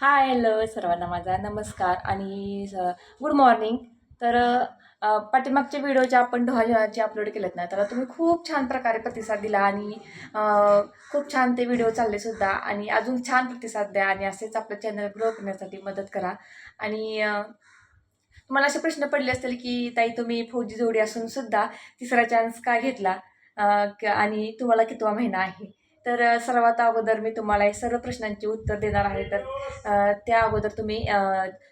Hi hello सर्वांना माझा नमस्कार आणि गुड मॉर्निंग तर पाठीमागचे व्हिडिओ जे आपण ढोहाचे अपलोड केलेत ना तर तुम्ही खूप छान प्रकारे प्रतिसाद दिला आणि खूप छान ते व्हिडिओ चालले सुद्धा. आणि अजून छान प्रतिसाद द्या आणि असेच आपलं चॅनल ग्रो करण्यासाठी मदत करा. आणि मला असे प्रश्न पडले असतील की ताई तुम्ही फौजी जोडी असून सुद्धा तिसरा चान्स का घेतला? क- आणि तुम्हाला कितवा महिना आहे? तर सर्वात अगोदर मी तुम्हाला हे सर्व प्रश्नांची उत्तर देणार आहे. तर त्या अगोदर तुम्ही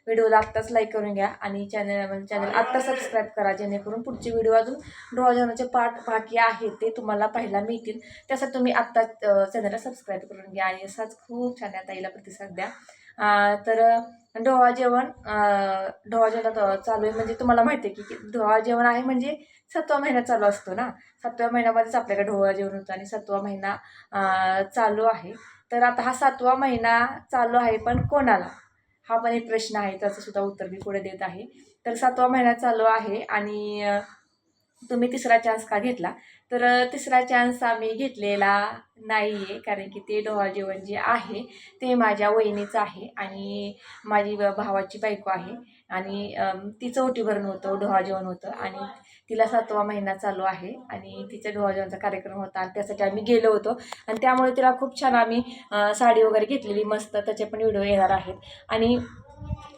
व्हिडिओला आत्ताच लाईक करून घ्या आणि चॅनल चॅनल आत्ता सबस्क्राईब करा जेणेकरून पुढचे व्हिडिओ अजून डोळा पाठ बाकी आहेत ते तुम्हाला पाहायला मिळतील. त्यासाठी तुम्ही आत्ता चॅनलला सबस्क्राईब करून घ्या. आणि असाच खूप छान ताईला प्रतिसाद द्या. तर डोहा जेवण अ, जेवण जेवणात चालू आहे. म्हणजे तुम्हाला माहिती आहे की डोहा जेवण आहे म्हणजे सातवा महिना चालू असतो ना. सातव्या महिन्यामध्येच आपल्याकडे डोहा जेवण होतं आणि सातवा महिना चालू आहे. तर आता हा सातवा महिना चालू आहे पण कोणाला? हा पण एक प्रश्न आहे. त्याचं सुद्धा उत्तर मी पुढे देत आहे. तर सातवा महिना चालू आहे आणि तुम्ही तिसरा चान्स का घेतला? तर तिसरा चान्स आम्ही घेतलेला नाही आहे कारण की ते डोहा जेवण जे आहे ते माझ्या वहिनीचं आहे आणि माझी भावाची बायको आहे. आणि ती तिचं भरण होतं डोहा जेवण होतं आणि तिला सातवा महिना चालू आहे आणि तिच्या डोहा जेवणचा कार्यक्रम होता आणि त्यासाठी आम्ही गेलो होतो. आणि त्यामुळे तिला खूप छान आम्ही साडी वगैरे घेतलेली मस्त त्याचे पण व्हिडिओ येणार आहेत. आणि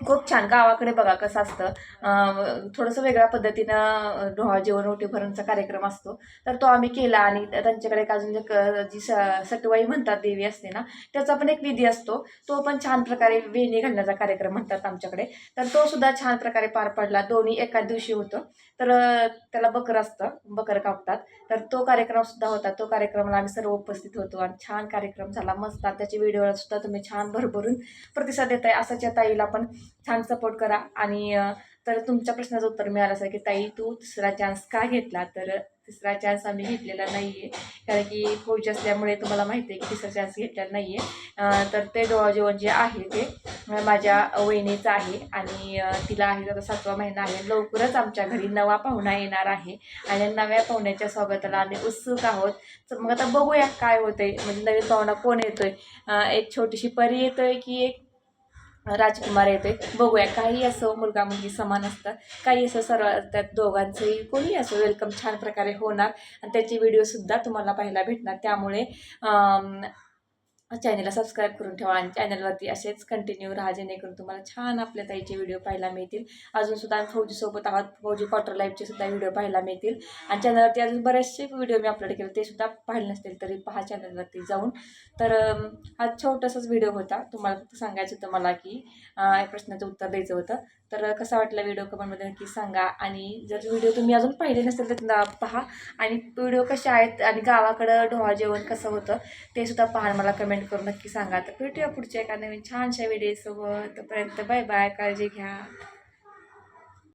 खूप छान. गावाकडे बघा कसं असतं. थोडंसं वेगळ्या पद्धतीनं डोहा जेवण ओटीभरणचा कार्यक्रम असतो. तर तो आम्ही केला आणि त्यांच्याकडे एक अजून एक जी स सटवाई म्हणतात देवी असते ना त्याचा पण एक विधी असतो. तो पण छान प्रकारे वेणी घालण्याचा कार्यक्रम म्हणतात आमच्याकडे. तर तो सुद्धा छान प्रकारे पार पडला. दोन्ही एकाच दिवशी होतं. तर त्याला बकर असतं. बकर कापतात. तर तो कार्यक्रम सुद्धा होता. तो कार्यक्रमाला आम्ही सर्व उपस्थित होतो आणि छान कार्यक्रम झाला. मस्त. आणि त्याच्या व्हिडिओला सुद्धा तुम्ही छान भरभरून प्रतिसाद देत आहे असंच ताईला पण छान सपोर्ट करा. आणि तर तुमच्या प्रश्नाचं उत्तर मिळालं असं की ताई तू तिसरा चान्स का घेतला? तर तिसरा चान्स आम्ही घेतलेला नाही आहे कारण की फौज असल्यामुळे तुम्हाला माहिती आहे की तिसरा चान्स घेतलेला नाही आहे तर ते डोळा जेवण जे आहे ते माझ्या वहिनीचं आहे. आणि तिला आहे आता सातवा महिना आहे. लवकरच आमच्या घरी नवा पाहुणा येणार आहे. आणि नव्या पाहुण्याच्या स्वागताला आम्ही उत्सुक आहोत. तर मग आता बघूया काय होतंय. म्हणजे नवीन पाहुणा कोण येतोय? एक छोटीशी परी येतोय की एक राजकुमार येते. बघूया काही असो मुलगा मुलगी समान असतात काही असं सर्व त्यात दोघांचंही. कोणी असो वेलकम छान प्रकारे होणार. आणि त्याचे व्हिडिओसुद्धा तुम्हाला पाहायला भेटणार. त्यामुळे चॅनलला सबस्क्राईब करून ठेवा आणि चॅनलवरती असेच कंटिन्यू राहा जेणेकरून तुम्हाला छान आपल्या ताईचे व्हिडिओ पाहायला मिळतील. अजूनसुद्धा आम्ही फौजीसोबत आहोत. फौजी क्वार्टर लाईफचे सुद्धा व्हिडिओ पाहायला मिळतील. आणि चॅनलवरती अजून बरेचसे व्हिडिओ मी अपलोड केले ते सुद्धा पाहिले नसतील तरी पहा चॅनलवरती जाऊन. तर हा छोटासाच व्हिडिओ होता. तुम्हाला फक्त सांगायचं होतं मला की प्रश्नाचं उत्तर द्यायचं होतं. तर कसा वाटला व्हिडिओ कमेंटमध्ये नक्की सांगा. आणि जर व्हिडिओ तुम्ही अजून पाहिले नसेल तर पहा. आणि व्हिडिओ कसे आहेत आणि गावाकडं ढोहा जेवण कसं होतं ते सुद्धा पहा मला कमेंट करून नक्की सांगा. तर भेटूया पुढच्या एका नवीन छानशा व्हिडिओसोबत तोपर्यंत बाय बाय काळजी घ्या.